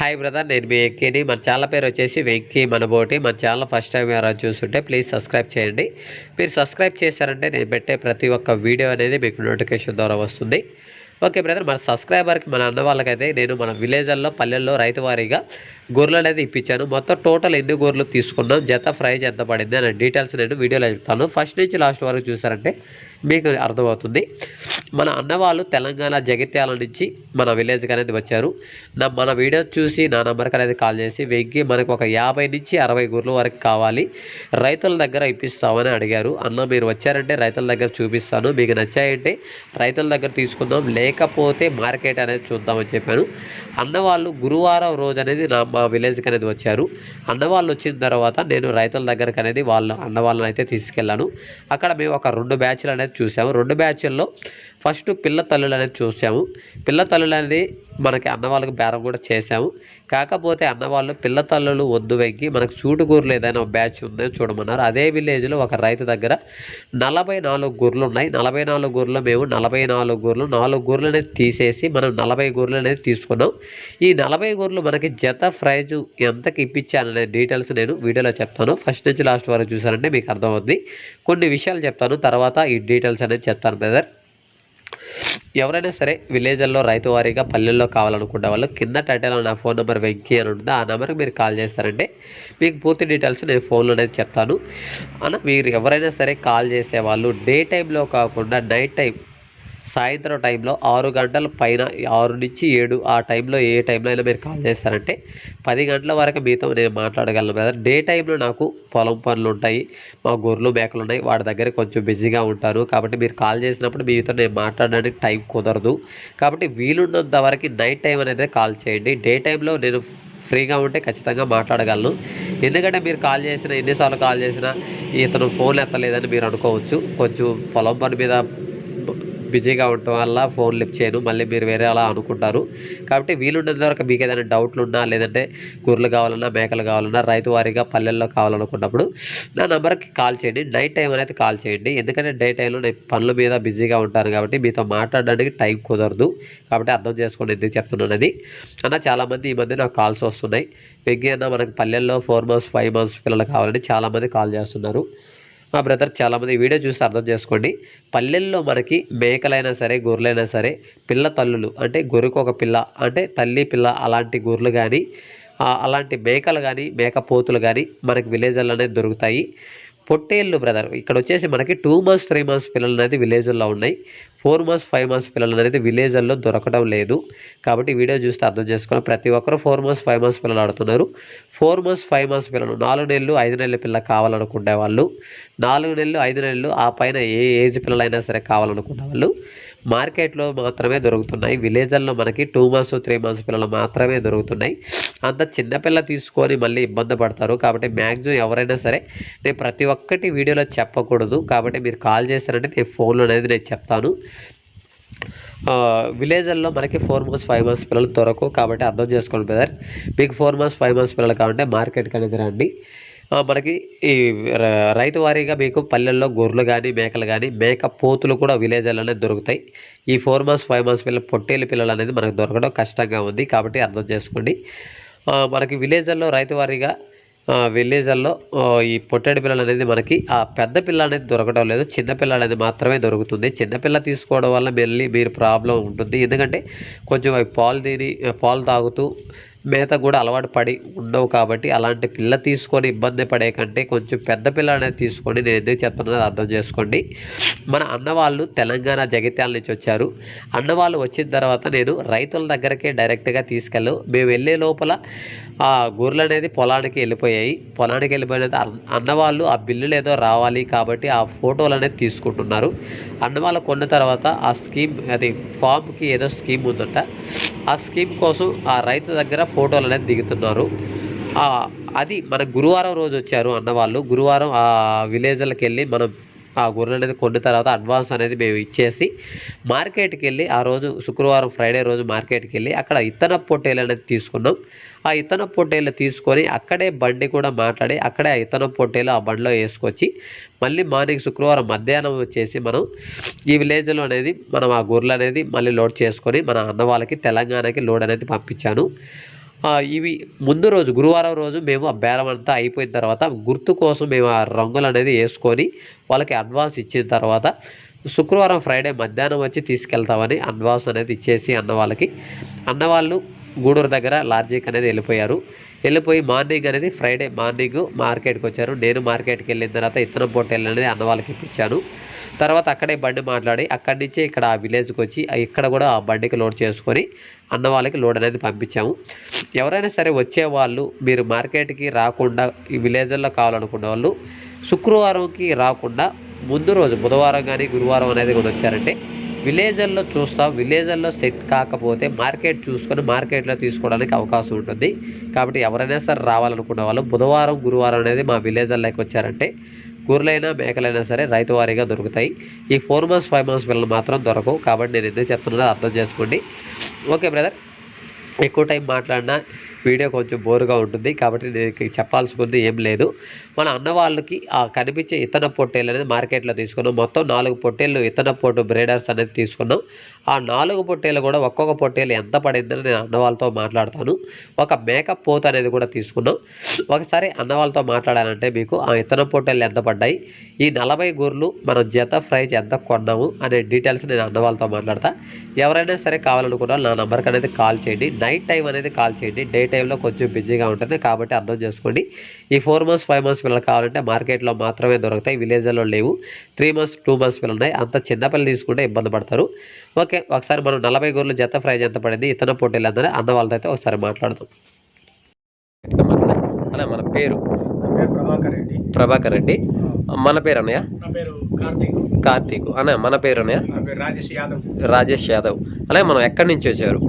Hi brother నేను మీ వెంకీని. మన channel పేరు వచ్చేసి వెంకీ మనబోటి. మన ఛానల్ ఫస్ట్ టైం ఎవరైనా చూస్తుంటే ప్లీజ్ సబ్స్క్రైబ్ చేయండి. మీరు సబ్స్క్రైబ్ చేశారంటే నేను పెట్టే ప్రతి ఒక్క వీడియో అనేది మీకు నోటిఫికేషన్ ద్వారా వస్తుంది. ఓకే బ్రదర్ మన సబ్స్క్రైబర్కి మన అన్న వాళ్ళకైతే నేను మన విలేజ్ల్లో పల్లెల్లో రైతు వారీగా గొర్రెలు అనేది ఇప్పించాను. మొత్తం టోటల్ ఎన్ని గొర్రెలు తీసుకున్నాం జత ప్రైజ్ ఎంత పడింది అనే డీటెయిల్స్ నేను వీడియోలో చెప్తాను. ఫస్ట్ నుంచి లాస్ట్ వరకు చూసారంటే మీకు అర్థమవుతుంది. మన అన్నవాళ్ళు తెలంగాణ జగిత్యాల నుంచి మన విలేజ్కి అనేది వచ్చారు. నా మన వీడియో చూసి నా నెంబర్కి అనేది కాల్ చేసి వెంకి మనకు ఒక యాభై నుంచి అరవై గుర్రల వరకు కావాలి. రైతుల దగ్గర ఇప్పిస్తామని అడిగారు. అన్న మీరు వచ్చారంటే రైతుల దగ్గర చూపిస్తాను. మీకు నచ్చాయంటే రైతుల దగ్గర తీసుకుందాం. లేకపోతే మార్కెట్ అనేది చూద్దామని చెప్పాను అన్నవాళ్ళు గురువారం రోజు అనేది నా మా విలేజ్కి అనేది వచ్చారు. అన్నవాళ్ళు వచ్చిన తర్వాత నేను రైతుల దగ్గరకు అనేది వాళ్ళ అన్నవాళ్ళని అయితే తీసుకెళ్ళాను. అక్కడ మేము ఒక రెండు బ్యాచ్లు అనేది చూసాము. రెండు బ్యాచ్ల్లో ఫస్ట్ పిల్ల తల్లులు అనేది చూసాము. పిల్ల తల్లులు అనేది మనకి అన్నవాళ్ళకి బేరం కూడా చేసాము కాకపోతే అన్నవాళ్ళు పిల్ల తల్లులు వద్దు వెంకి మనకు చూటుకూరులు ఏదైనా బ్యాచ్ ఉందని చూడమన్నారు. అదే విలేజ్లో ఒక రైతు దగ్గర నలభై నాలుగు గుర్రెలు ఉన్నాయి. నలభై నాలుగు గూర్లు మేము నలభై నాలుగు గూర్లు నాలుగు గూర్లు అనేది తీసేసి మనం నలభై గూర్లు అనేది తీసుకున్నాం. ఈ నలభై గూర్లు మనకి జత ప్రైజు ఎంతకి ఇప్పించాననే డీటెయిల్స్ నేను వీడియోలో చెప్తాను. ఫస్ట్ నుంచి లాస్ట్ వరకు చూసారంటే మీకు అర్థమవుతుంది కొన్ని విషయాలు చెప్తాను. తర్వాత ఈ డీటెయిల్స్ అనేది చెప్తాను బ్రదర్. ఎవరైనా సరే విలేజ్ల్లో రైతు వారీగా పల్లెల్లో కావాలనుకున్న వాళ్ళు కింద టైటిల్ నా ఫోన్ నెంబర్ వెంకీ అని ఉంటుంది. ఆ నెంబర్కి మీరు కాల్ చేస్తారంటే మీకు పూర్తి డీటెయిల్స్ నేను ఫోన్లో అనేది చెప్తాను. అన్న మీరు ఎవరైనా సరే కాల్ చేసే వాళ్ళు డే టైంలో కాకుండా నైట్ టైం సాయంత్రం టైంలో ఆరు గంటల పైన ఆరు నుంచి ఏడు ఆ టైంలో ఏ టైంలో అయినా మీరు కాల్ చేస్తారంటే పది గంటల వరకు మీతో నేను మాట్లాడగలను బ్రదర్. డే టైంలో నాకు పొలం పనులు ఉంటాయి మా గొర్రెలు మేకలు ఉన్నాయి వాటి దగ్గర కొంచెం బిజీగా ఉంటాను కాబట్టి మీరు కాల్ చేసినప్పుడు మీతో నేను మాట్లాడడానికి టైం కుదరదు. కాబట్టి వీలున్నంత వరకు నైట్ టైం అనేది కాల్ చేయండి. డే టైంలో నేను ఫ్రీగా ఉంటే ఖచ్చితంగా మాట్లాడగలను. ఎందుకంటే మీరు కాల్ చేసిన ఎన్నిసార్లు కాల్ చేసినా ఇతను ఫోన్ ఎత్తలేదని మీరు అనుకోవచ్చు. కొంచెం పొలం పని మీద బిజీగా ఉండటం వల్ల ఫోన్ లిఫ్ట్ చేయను. మళ్ళీ మీరు వేరే అలా అనుకుంటారు. కాబట్టి వీలున్నంత వరకు మీకు ఏదైనా డౌట్లు ఉన్నా లేదంటే గొర్రెలు కావాలన్నా మేకలు కావాలన్నా రైతు వారీగా పల్లెల్లో కావాలనుకున్నప్పుడు నా నెంబర్కి కాల్ చేయండి. నైట్ టైం అనేది కాల్ చేయండి. ఎందుకంటే డే టైంలో నేను పనుల మీద బిజీగా ఉంటాను కాబట్టి మీతో మాట్లాడడానికి టైం కుదరదు. కాబట్టి అర్థం చేసుకోండి ఎందుకు చెప్తున్నాను అది అన్న చాలామంది ఈ మధ్య నాకు కాల్స్ వస్తున్నాయి. వెగ్గి అన్న మనకి పల్లెల్లో ఫోర్ మంత్స్ ఫైవ్ మంత్స్ పిల్లలు కావాలని చాలామంది కాల్ చేస్తున్నారు. మా బ్రదర్ చాలామంది వీడియో చూసి అర్థం చేసుకోండి. పల్లెల్లో మనకి మేకలైనా సరే గొర్రెలైనా సరే పిల్ల తల్లులు అంటే గొర్రెకు ఒక పిల్ల అంటే తల్లి పిల్ల అలాంటి గొర్రెలు కానీ అలాంటి మేకలు కానీ మేకపోతులు కానీ మనకి విలేజ్లోనే దొరుకుతాయి. పొట్టేళ్ళు బ్రదర్ ఇక్కడ వచ్చేసి మనకి టూ మంత్స్ త్రీ మంత్స్ పిల్లలు అనేది విలేజ్ల్లో ఉన్నాయి. ఫోర్ మంత్స్ ఫైవ్ మంత్స్ పిల్లలు అనేది విలేజ్ల్లో దొరకడం లేదు. కాబట్టి వీడియో చూస్తే అర్థం చేసుకుని ప్రతి ఒక్కరు ఫోర్ మంత్స్ ఫైవ్ మంత్స్ పిల్లలు ఆడుతున్నారు. ఫోర్ మంత్స్ ఫైవ్ మంత్స్ పిల్లలు నాలుగు నెలలు ఐదు నెలల పిల్ల కావాలనుకునే వాళ్ళు. నాలుగు నెలలు ఐదు నెలలు ఆ పైన ఏ ఏజ్ పిల్లలైనా సరే కావాలనుకున్న వాళ్ళు మార్కెట్లో మాత్రమే దొరుకుతున్నాయి. విలేజ్ల్లో మనకి టూ మంత్స్ త్రీ మంత్స్ పిల్లలు మాత్రమే దొరుకుతున్నాయి. అంత చిన్నపిల్ల తీసుకొని మళ్ళీ ఇబ్బంది పడతారు. కాబట్టి మ్యాక్సిమం ఎవరైనా సరే నేను ప్రతి ఒక్కటి వీడియోలో చెప్పకూడదు. కాబట్టి మీరు కాల్ చేశారంటే నేను ఫోన్లో అనేది నేను చెప్తాను. విలేజ్ల్లో మనకి ఫోర్ మంత్స్ ఫైవ్ మంత్స్ పిల్లలు దొరకవు. కాబట్టి అర్థం చేసుకోండి బ్రదర్. మీకు ఫోర్ మంత్స్ ఫైవ్ మంత్స్ పిల్లలు కావాలంటే మార్కెట్కి అనేది రండి. మనకి ఈ రైతు వారీగా మీకు పల్లెల్లో గొర్రెలు కానీ మేకలు కానీ మేక పోతులు కూడా విలేజ్లోనే దొరుకుతాయి. ఈ ఫోర్ మంత్స్ ఫైవ్ మంత్స్ పిల్లలు పొట్టేలు పిల్లలు అనేది మనకు దొరకడం కష్టంగా ఉంది కాబట్టి అర్థం చేసుకోండి. మనకి విలేజ్ల్లో రైతు వారీగా విలేజ్ల్లో ఈ పొట్టేడు పిల్లలు అనేది మనకి ఆ పెద్ద పిల్ల అనేది దొరకడం లేదు. చిన్నపిల్ల అనేది మాత్రమే దొరుకుతుంది. చిన్నపిల్ల తీసుకోవడం వల్ల మళ్ళీ మీరు ప్రాబ్లం ఉంటుంది. ఎందుకంటే కొంచెం అవి పాలు తిని పాలు తాగుతూ మేత కూడా అలవాటు పడి ఉండవు కాబట్టి అలాంటి పిల్ల తీసుకొని ఇబ్బంది పడే కంటే కొంచెం పెద్ద పిల్ల అనేది తీసుకొని నేను ఎందుకు చెప్తున్నది అర్థం చేసుకోండి. మన అన్నవాళ్ళు తెలంగాణ జగిత్యాల నుంచి వచ్చారు. అన్నవాళ్ళు వచ్చిన తర్వాత నేను రైతుల దగ్గరకే డైరెక్ట్గా తీసుకెళ్ళు. మేము వెళ్ళే లోపల ఆ గొర్రెలు అనేది పొలానికి వెళ్ళిపోయాయి. పొలానికి వెళ్ళిపోయినది అన్నవాళ్ళు ఆ బిల్లులు ఏదో రావాలి కాబట్టి ఆ ఫోటోలు అనేది తీసుకుంటున్నారు. అన్నవాళ్ళు కొన్న తర్వాత ఆ స్కీమ్ అది ఫామ్కి ఏదో స్కీమ్ ఉందంట. ఆ స్కీమ్ కోసం ఆ రైతు దగ్గర ఫోటోలు అనేది దిగుతున్నారు అది మన గురువారం రోజు వచ్చారు అన్నవాళ్ళు. గురువారం ఆ విలేజ్లకు వెళ్ళి మనం ఆ గొర్రె అనేది కొన్న తర్వాత అడ్వాన్స్ అనేది మేము ఇచ్చేసి మార్కెట్కి వెళ్ళి ఆ రోజు శుక్రవారం ఫ్రైడే రోజు మార్కెట్కి వెళ్ళి అక్కడ ఇత్తన పొట్టేలు అనేది తీసుకున్నాం. ఆ ఇతన పొట్టేలు తీసుకొని అక్కడే బండి కూడా మాట్లాడి అక్కడే ఆ ఇతన పొట్టేలు ఆ బండిలో వేసుకొచ్చి మళ్ళీ మార్నింగ్ శుక్రవారం మధ్యాహ్నం వచ్చేసి మనం ఈ విలేజ్లో అనేది మనం ఆ గొర్రెలు అనేది మళ్ళీ లోడ్ చేసుకొని మన అన్న వాళ్ళకి తెలంగాణకి లోడ్ అనేది పంపించాను. ఇవి ముందు రోజు గురువారం రోజు మేము ఆ బేరం అంతా అయిపోయిన తర్వాత గుర్తు కోసం మేము ఆ రంగులు అనేది వేసుకొని వాళ్ళకి అడ్వాన్స్ ఇచ్చిన తర్వాత శుక్రవారం ఫ్రైడే మధ్యాహ్నం వచ్చి తీసుకెళ్తామని అడ్వాన్స్ అనేది ఇచ్చేసి అన్న వాళ్ళకి. అన్నవాళ్ళు గూడూరు దగ్గర లాడ్జింగ్ అనేది వెళ్ళిపోయారు. వెళ్ళిపోయి మార్నింగ్ అనేది ఫ్రైడే మార్నింగ్ మార్కెట్కి వచ్చారు. నేను మార్కెట్కి వెళ్ళిన తర్వాత ఇత్తనం పొట్టేలు అనేది అన్న వాళ్ళకి ఇప్పించాను. తర్వాత అక్కడే బండి మాట్లాడి అక్కడి నుంచి ఇక్కడ ఆ విలేజ్కి వచ్చి ఇక్కడ కూడా ఆ బండికి లోడ్ చేసుకొని అన్న వాళ్ళకి లోడ్ అనేది పంపించాము. ఎవరైనా సరే వచ్చే వాళ్ళు మీరు మార్కెట్కి రాకుండా ఈ విలేజ్ల్లో కావాలనుకున్న వాళ్ళు శుక్రవారంకి రాకుండా ముందు రోజు బుధవారం కానీ గురువారం అనేది కూడా వచ్చారంటే విలేజర్లో చూస్తాం విలేజర్లో సెట్ కాకపోతే మార్కెట్ చూసుకొని మార్కెట్లో తీసుకోవడానికి అవకాశం ఉంటుంది. కాబట్టి ఎవరైనా సరే రావాలనుకున్న వాళ్ళు బుధవారం గురువారం అనేది మా విలేజర్లోకి వచ్చారంటే గొర్రెలైనా మేకలైనా సరే రైతు వారీగా దొరుకుతాయి. ఈ ఫోర్ మంత్స్ ఫైవ్ మంత్స్ పిల్లలు మాత్రం దొరకవు. కాబట్టి నేను ఎందుకు చెప్తున్నానో అర్థం చేసుకోండి. Okay brother. ఎక్కువ టైం మాట్లాడినా వీడియో కొంచెం బోరుగా ఉంటుంది కాబట్టి నేను చెప్పాల్సి ఏం లేదు. మన అన్న వాళ్ళకి ఆ కనిపించే ఇతన పొట్టేలు అనేది మార్కెట్లో తీసుకున్నాం. మొత్తం నాలుగు పొట్టేళ్ళు ఇతన పొట్టు బ్రేడర్స్ అనేది తీసుకున్నాం. ఆ నాలుగు పొట్టేలు కూడా ఒక్కొక్క పొట్టేలు ఎంత పడిందని నేను అన్నవాళ్ళతో మాట్లాడతాను. ఒక మేకప్ పోత అనేది కూడా తీసుకున్నాం. ఒకసారి అన్నవాళ్ళతో మాట్లాడాలంటే మీకు ఆ ఇతర పొట్టేలు ఎంత పడ్డాయి ఈ నలభై గొర్రెలు మనం జత ఫ్రైజ్ ఎంత కొన్నాము అనే డీటెయిల్స్ నేను అన్నవాళ్ళతో మాట్లాడతా. ఎవరైనా సరే కావాలనుకున్నా నా నెంబర్కి అనేది కాల్ చేయండి. నైట్ టైం అనేది కాల్ చేయండి. డే టైంలో కొంచెం బిజీగా ఉంటుంది కాబట్టి అర్థం చేసుకోండి. ఈ ఫోర్ మంత్స్ ఫైవ్ మంత్స్ పిల్లలు కావాలంటే మార్కెట్లో మాత్రమే దొరుకుతాయి. విలేజ్లో లేవు. త్రీ మంత్స్ టూ మంత్స్ పిల్లలు ఉన్నాయి. అంత చిన్న పిల్లలు తీసుకుంటే ఇబ్బంది పడతారు. ఓకే ఒకసారి మనం నలభై గూర్లు జత ప్రైజ్ ఎంత పడింది? ఇతన పోటీలు అందరూ అన్న వాళ్ళతో అయితే ఒకసారి మాట్లాడదాం. అన్న మన పేరు ప్రభాకర్ రెడ్డి. ప్రభాకర్ రెడ్డి. మన పేరు అన్నయ్య కార్తీక్. అన్నయ్య మన పేరు అన్నయ్య రాజేష్ యాదవ్. రాజేష్ యాదవ్. అలాగే మనం ఎక్కడి నుంచి వచ్చారు?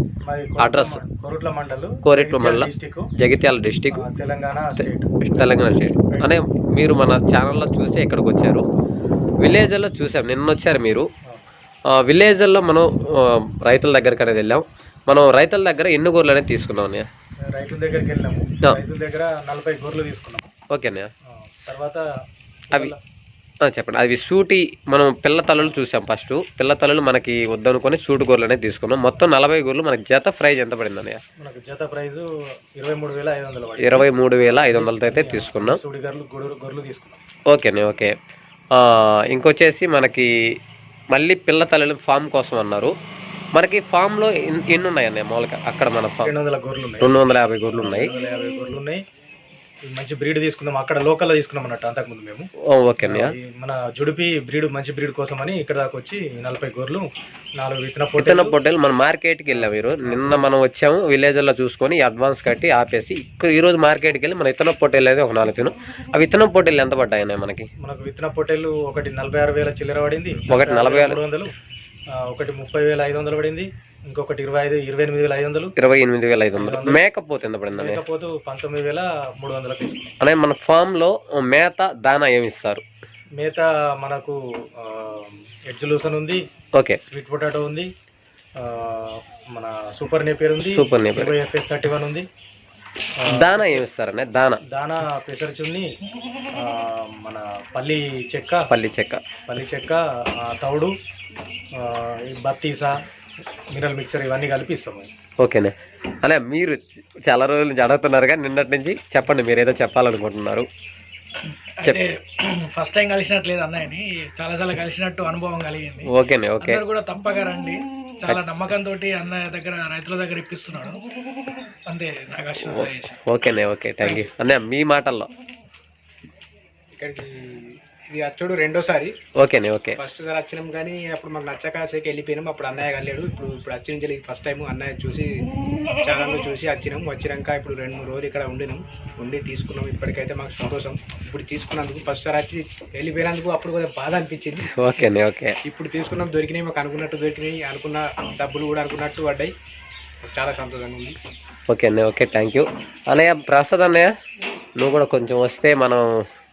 Address? Korutla mandal. Jagtial district Telangana state. Telangana state. అనే మీరు మన ఛానల్లో చూసి ఇక్కడికి వచ్చారు? విలేజ్లో చూసాం. నిన్న వచ్చారు మీరు. విలేజ్లో మనం రైతుల దగ్గరికి అనేది వెళ్ళాం. మనం రైతుల దగ్గర ఎన్ని గొర్రెలు అనేది తీసుకున్నాం అన్నయ్య? రైతుల దగ్గరికి వెళ్ళాము. రైతుల దగ్గర నలభై గొర్రెలు తీసుకున్నాము ఓకే అన్నయ్య. తర్వాత అవి చెప్పండి. అవి సూటి మనం పిల్ల తలలు చూసాం ఫస్ట్. పిల్ల తలలు మనకి వద్దనుకొని సూటి గొర్రెలు అనేది తీసుకున్నాం. మొత్తం నలభై గొర్రెలు మనకి జత ప్రైజ్ ఎంత పడింది అన్నయ్య మనకు జత ప్రైజ్ ఇరవై మూడు వేల ఐదు వందలు పడింది. ఇరవై మూడు వేల ఐదు వందలతో అయితే తీసుకున్నాం. గొర్రెలు తీసుకున్నాం. ఓకే అండి ఓకే. ఆ, ఇంకొచ్చేసి మనకి మళ్ళీ పిల్ల తల్లి ఫామ్ కోసం అన్నారు. మనకి ఫామ్లో ఎన్- ఎన్ని ఉన్నాయండి మామూలుగా అక్కడ మన ఫామ్ రెండు వందల గొర్రెలు రెండు వందల యాభై గొర్రెలు ఉన్నాయి. మంచి బ్రీడ్ తీసుకున్నాం అక్కడ లోకల్లో తీసుకున్నాం అన్నట్టు అంతకుముందు మేము. ఓకే మన జుడిపి బ్రీడ్ మంచి బ్రీడ్ కోసం అని ఇక్కడ దాకా వచ్చి నలభై గొర్రెలు నాలుగు విత్తన విత్తన పొట్టెలు మనం మార్కెట్కి వెళ్ళాం మీరు నిన్న మనం వచ్చాము విలేజ్లో చూసుకొని అడ్వాన్స్ కట్టి ఆపేసి ఇక్కడ ఈ రోజు మార్కెట్కి వెళ్ళి మన విత్తన పొట్టేలు అయితే ఒక నాలుగు తిను. ఆ విత్తనం పొట్టేలు ఎంత పడ్డాయి మనకి? మనకు విత్తన పొట్టెలు ఒకటి నలభై ఆరు వేల చిల్లర పడింది ఒకటి నలభై మూడు వందలు ఒకటి ముప్పై వేల ఐదు వందలు పడింది ఇంకొకటి ఇరవై ఐదు ఇరవై ఎనిమిది వేల ఐదు వందలు. ఇరవై ఎనిమిది వేల ఐదు వందలు. మేకప్ పోతే ఎంత పడింది అన్నయ్య? లేకపోతే పంతొమ్మిది వేల మూడు వందలు అనే మన ఫామ్లో మేత దానా ఏమి ఇస్తారు? మేత మనకు ఎడ్జ్ లూసన్ ఉంది ఓకే. స్వీట్ పొటాటో ఉంది మన సూపర్ నేపియర్ ఉంది super napier. F S thirty one ఉంది. దానా ఏమి ఇస్తారనే దానా దానా పెసరచున్ని మన పల్లి చెక్క పల్లి చెక్క. పల్లి చెక్క తౌడు బత్తీసా మినరల్ మిక్చర్ ఇవన్నీ కలిపి ఓకేనే. అలా మీరు చాలా రోజుల నుంచి అడుగుతున్నారు కానీ నిన్నటి నుంచి చెప్పండి మీరు ఏదో చెప్పాలనుకుంటున్నారు. అంటే ఫస్ట్ టైం కలిసినట్లేదు అన్నయ్యని చాలా చాలా కలిసినట్టు అనుభవం కలిగింది. ఓకేనే ఓకే. కూడా తప్పగా రండి. చాలా నమ్మకంతో అన్నయ్య దగ్గర రైతుల దగ్గర ఇప్పిస్తున్నాడు. అంతే నాకు ఓకేనే ఓకే థ్యాంక్ యూ అన్నయ్య మీ మాటల్లో. ఇక్కడికి ఇది అచ్చుడు రెండోసారి. ఓకేనే ఓకే. ఫస్ట్ సారి వచ్చినాం కానీ అప్పుడు మాకు నచ్చక సేకి వెళ్ళిపోయినాం. అప్పుడు అన్నయ్య కలిగాడు ఇప్పుడు ఇప్పుడు వచ్చి నుంచి ఫస్ట్ టైం అన్నయ్య చూసి ఛానల్లో చూసి వచ్చినాం వచ్చినాక ఇప్పుడు రెండు మూడు రోజులు ఇక్కడ ఉండినాం. ఉండి తీసుకున్నాం. ఇప్పటికైతే మాకు సంతోషం. ఇప్పుడు తీసుకున్నందుకు ఫస్ట్ సారి వచ్చి వెళ్ళిపోయినందుకు అప్పుడు కొంచెం బాధ అనిపించింది. ఓకేనే ఓకే. ఇప్పుడు తీసుకున్నాం దొరికినాయి. మాకు అనుకున్నట్టు దొరికినాయి. అనుకున్న డబ్బులు కూడా అనుకున్నట్టు పడ్డాయి. చాలా సంతోషంగా ఉంది. ఓకే అన్నయ్య ఓకే. థ్యాంక్ యూ అన్నయ్య ప్రసాద్ అన్నయ్య నువ్వు కూడా కొంచెం వస్తే మనం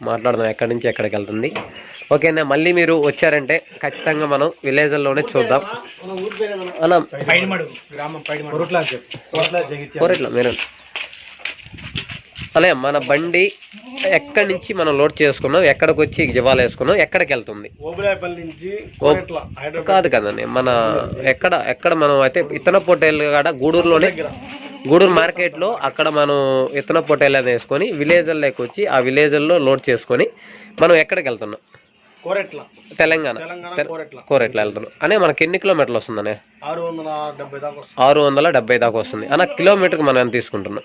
మాట్లాడదాం ఎక్కడి నుంచి ఎక్కడికి వెళ్తుంది. ఓకే అన్నయ్య మళ్ళీ మీరు వచ్చారంటే ఖచ్చితంగా మనం విలేజ్లోనే చూద్దాం. అన్న కొరుట్ల మీరు. అలే మన బండి ఎక్కడి నుంచి మనం లోడ్ చేసుకున్నాం ఎక్కడికి వచ్చి జివాలు వేసుకున్నాం ఎక్కడికి వెళ్తుంది? కాదు కదండి మన ఎక్కడ ఎక్కడ మనం అయితే ఇతన పొట్టేలు కాడ గూడూరులోనే గూడూరు మార్కెట్లో అక్కడ మనం ఇతన పొట్టేలు అనేది వేసుకొని విలేజర్లోకి వచ్చి ఆ విలేజర్లో లోడ్ చేసుకొని మనం ఎక్కడికి వెళ్తున్నాం? కోరెట్ల. తెలంగాణ. కోరెట్ల. వెళ్తున్నాం. అనే మనకి ఎన్ని కిలోమీటర్లు వస్తుందనే? ఆరు వందల డెబ్బై దాకా వస్తుంది. ఆరు వందల డెబ్బై దాకా వస్తుంది. అన్న కిలోమీటర్కి మనం తీసుకుంటున్నాం?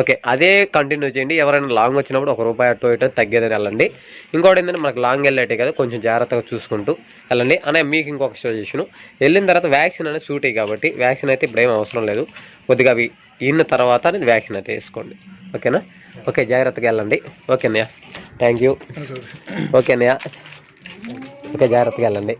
ఓకే అదే కంటిన్యూ చేయండి. ఎవరైనా లాంగ్ వచ్చినప్పుడు ఒక రూపాయి అటు ఇటు తగ్గేదని వెళ్ళండి. ఇంకోటి ఏంటంటే మనకు లాంగ్ వెళ్ళేటే కదా కొంచెం జాగ్రత్తగా చూసుకుంటూ వెళ్ళండి. అనే మీకు ఇంకొక సజెషన్ వెళ్ళిన తర్వాత వ్యాక్సిన్ అనేది సూట్ అయ్యి కాబట్టి వ్యాక్సిన్ అయితే ఇప్పుడు ఏం అవసరం లేదు. కొద్దిగా అవి ఇన్న తర్వాత అనేది వ్యాక్సిన్ అయితే వేసుకోండి. ఓకేనా? ఓకే జాగ్రత్తగా వెళ్ళండి. ఓకే అన్నయ్య. థ్యాంక్ యూ ఓకే అన్నయ్య. ఓకే జాగ్రత్తగా వెళ్ళండి.